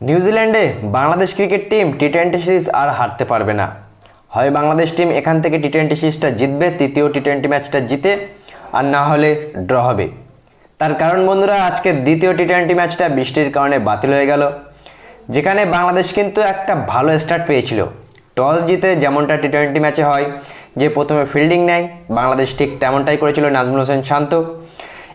নিউজিল্যান্ডে Bangladesh cricket team T twenty series আর হারতে পারবে না। হয় বাংলাদেশ টিম এখান থেকে টি টোয়েন্টি সিরিজটা জিতবে, তৃতীয় টি টোয়েন্টি ম্যাচটা জিতে, আর না হলে ড্র হবে। তার কারণ বন্ধুরা, আজকে দ্বিতীয় টি টোয়েন্টি ম্যাচটা বৃষ্টির কারণে বাতিল হয়ে গেল। যেখানে বাংলাদেশ কিন্তু একটা ভালো স্টার্ট পেয়েছিল। টস জিতে যেমনটা টি টোয়েন্টি ম্যাচে হয়, যে প্রথমে ফিল্ডিং নেয়, বাংলাদেশ ঠিক তেমনটাই করেছিল নাজমুল হোসেন শান্ত।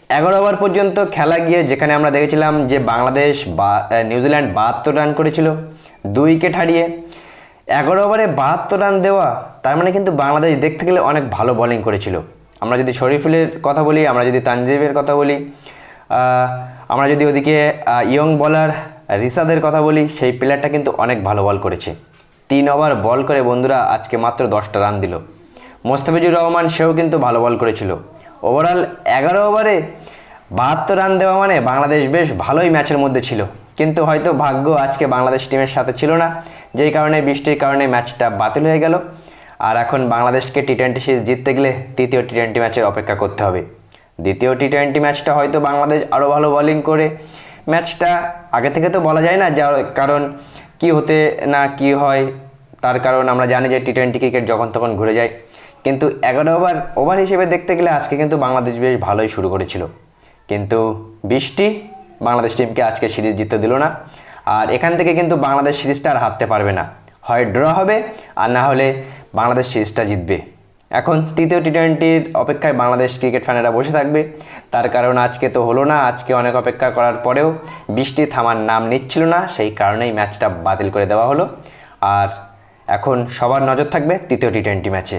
এগারো ওভার পর্যন্ত খেলা গিয়ে যেখানে আমরা দেখেছিলাম যে বাংলাদেশ বা নিউজিল্যান্ড বাহাত্তর রান করেছিল, দুই উইকেট হারিয়ে। এগারো ওভারে বাহাত্তর রান দেওয়া, তার মানে কিন্তু বাংলাদেশ দেখতে গেলে অনেক ভালো বোলিং করেছিল। আমরা যদি শরীফুলের কথা বলি, আমরা যদি তানজিবের কথা বলি আমরা যদি ওদিকে ইয়ং বলার রিসাদের কথা বলি, সেই প্লেয়ারটা কিন্তু অনেক ভালো বল করেছে। তিন ওভার বল করে বন্ধুরা আজকে মাত্র দশটা রান দিল। মোস্তাফিজুর রহমান সেও কিন্তু ভালো বল করেছিল। ওভারঅল এগারো ওভারে বাহাত্তর রান দেওয়া মানে বাংলাদেশ বেশ ভালোই ম্যাচের মধ্যে ছিল। কিন্তু হয়তো ভাগ্য আজকে বাংলাদেশ টিমের সাথে ছিল না। যেই কারণে, বৃষ্টির কারণে ম্যাচটা বাতিল হয়ে গেল। আর এখন বাংলাদেশকে টি টোয়েন্টি সিরিজ জিততে গেলে তৃতীয় টি টোয়েন্টি ম্যাচের অপেক্ষা করতে হবে। দ্বিতীয় টি টোয়েন্টি ম্যাচটা হয়তো বাংলাদেশ আরও ভালো বোলিং করে। ম্যাচটা আগে থেকে তো বলা যায় না যা কারণ কি হতে না কি হয়, তার কারণ আমরা জানি যে টি টোয়েন্টি ক্রিকেট যখন তখন ঘুরে যায়। কিন্তু এগারো ওভার ওভার হিসেবে দেখতে গেলে আজকে কিন্তু বাংলাদেশ বেশ ভালোই শুরু করেছিল। কিন্তু বৃষ্টি বাংলাদেশ টিমকে আজকে সিরিজ জিততে দিল না। আর এখান থেকে কিন্তু বাংলাদেশ সিরিজটা আর হারতে পারবে না। হয় ড্র হবে, আর না হলে বাংলাদেশ সিরিজটা জিতবে। এখন তৃতীয় টি টোয়েন্টির অপেক্ষায় বাংলাদেশ ক্রিকেট ফ্যানেরা বসে থাকবে। তার কারণ আজকে তো হলো না, আজকে অনেক অপেক্ষা করার পরেও বৃষ্টি থামার নাম নিচ্ছিল না, সেই কারণেই ম্যাচটা বাতিল করে দেওয়া হলো। আর এখন সবার নজর থাকবে তৃতীয় টি টোয়েন্টি ম্যাচে